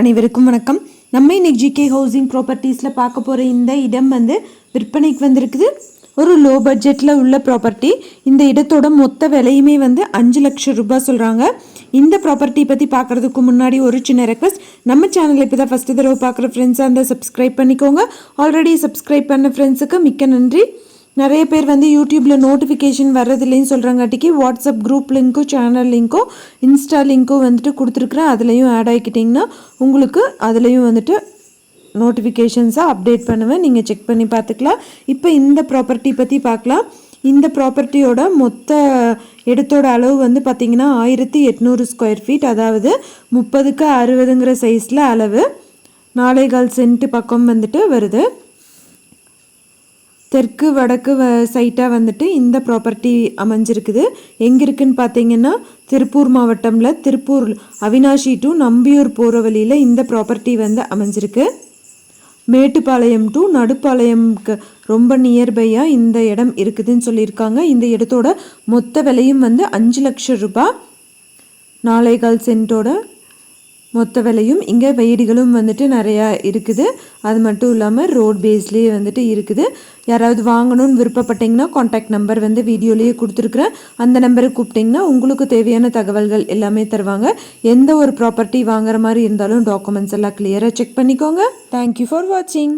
அனைவருக்கும் வணக்கம். நம்ம இன்னைக்கு ஜிகே ஹவுசிங் ப்ராப்பர்ட்டிஸில் பார்க்க போகிற இந்த இடம் வந்து விற்பனைக்கு வந்திருக்குது. ஒரு லோ பட்ஜெட்டில் உள்ள ப்ராப்பர்ட்டி இந்த இடத்தோட மொத்த விலையுமே வந்து அஞ்சு லட்சம் ரூபாய் சொல்கிறாங்க இந்த ப்ராப்பர்ட்டி பற்றி பார்க்குறதுக்கு முன்னாடி ஒரு சின்ன ரெக்வஸ்ட் நம்ம சேனலை இப்போ தான் ஃபஸ்ட்டு தடவை பார்க்குற ஃப்ரெண்ட்ஸாக இருந்தால் சப்ஸ்கிரைப் பண்ணிக்கோங்க. ஆல்ரெடி சப்ஸ்கிரைப் பண்ண ஃப்ரெண்ட்ஸுக்கு மிக்க நன்றி. நிறைய பேர் வந்து யூடியூப்பில் நோட்டிஃபிகேஷன் வர்றதில்லைன்னு சொல்கிறாங்காட்டிக்கு வாட்ஸ்அப் குரூப் லிங்க்கும் சேனல் லிங்க்கும் இன்ஸ்டா லிங்க்கும் வந்துட்டு கொடுத்துருக்குறேன். அதுலேயும் ஆட் ஆகிக்கிட்டிங்கன்னா உங்களுக்கு அதுலேயும் வந்துட்டு நோட்டிஃபிகேஷன்ஸாக அப்டேட் பண்ணுவேன். நீங்கள் செக் பண்ணி பார்த்துக்கலாம். இப்போ இந்த ப்ராப்பர்ட்டி பற்றி பார்க்கலாம். இந்த ப்ராப்பர்ட்டியோட மொத்த இடத்தோட அளவு வந்து பார்த்திங்கன்னா ஆயிரத்தி எட்நூறு ஸ்கொயர் ஃபீட் அதாவது முப்பதுக்கு அறுபதுங்கிற சைஸில் அளவு. நாலேகால் சென்ட்டு பக்கம் வந்துட்டு வருது. தெற்கு வடக்கு வ சைட்டாக வந்துட்டு இந்த ப்ராப்பர்ட்டி அமைஞ்சிருக்குது. எங்கே இருக்குன்னு பார்த்தீங்கன்னா திருப்பூர் மாவட்டமில் திருப்பூர் அவினாஷி டு நம்பியூர் போகிற வழியில் இந்த ப்ராப்பர்ட்டி வந்து அமைஞ்சிருக்கு. மேட்டுப்பாளையம் டு நடுப்பாளையம்க்கு ரொம்ப நியர்பையாக இந்த இடம் இருக்குதுன்னு சொல்லியிருக்காங்க. இந்த இடத்தோட மொத்த விலையும் வந்து அஞ்சு லட்சம் ரூபாய். நாளைகால் சென்ட்டோட மொத்த விலையும் இங்கே வீடுகளும் வந்துட்டு நிறையா இருக்குது. அது மட்டும் இல்லாமல் ரோட் பேஸ்லேயே வந்துட்டு இருக்குது. யாராவது வாங்கணும்னு விருப்பப்பட்டீங்கன்னா காண்டாக்ட் நம்பர் வந்து வீடியோலேயே கொடுத்துருக்குறேன். அந்த நம்பருக்கு கூப்பிட்டிங்கன்னா உங்களுக்கு தேவையான தகவல்கள் எல்லாமே தருவாங்க. எந்த ஒரு ப்ராப்பர்ட்டி வாங்குற மாதிரி இருந்தாலும் டாக்குமெண்ட்ஸ் எல்லாம் கிளியராக செக் பண்ணிக்கோங்க. தேங்க்யூ ஃபார் வாட்சிங்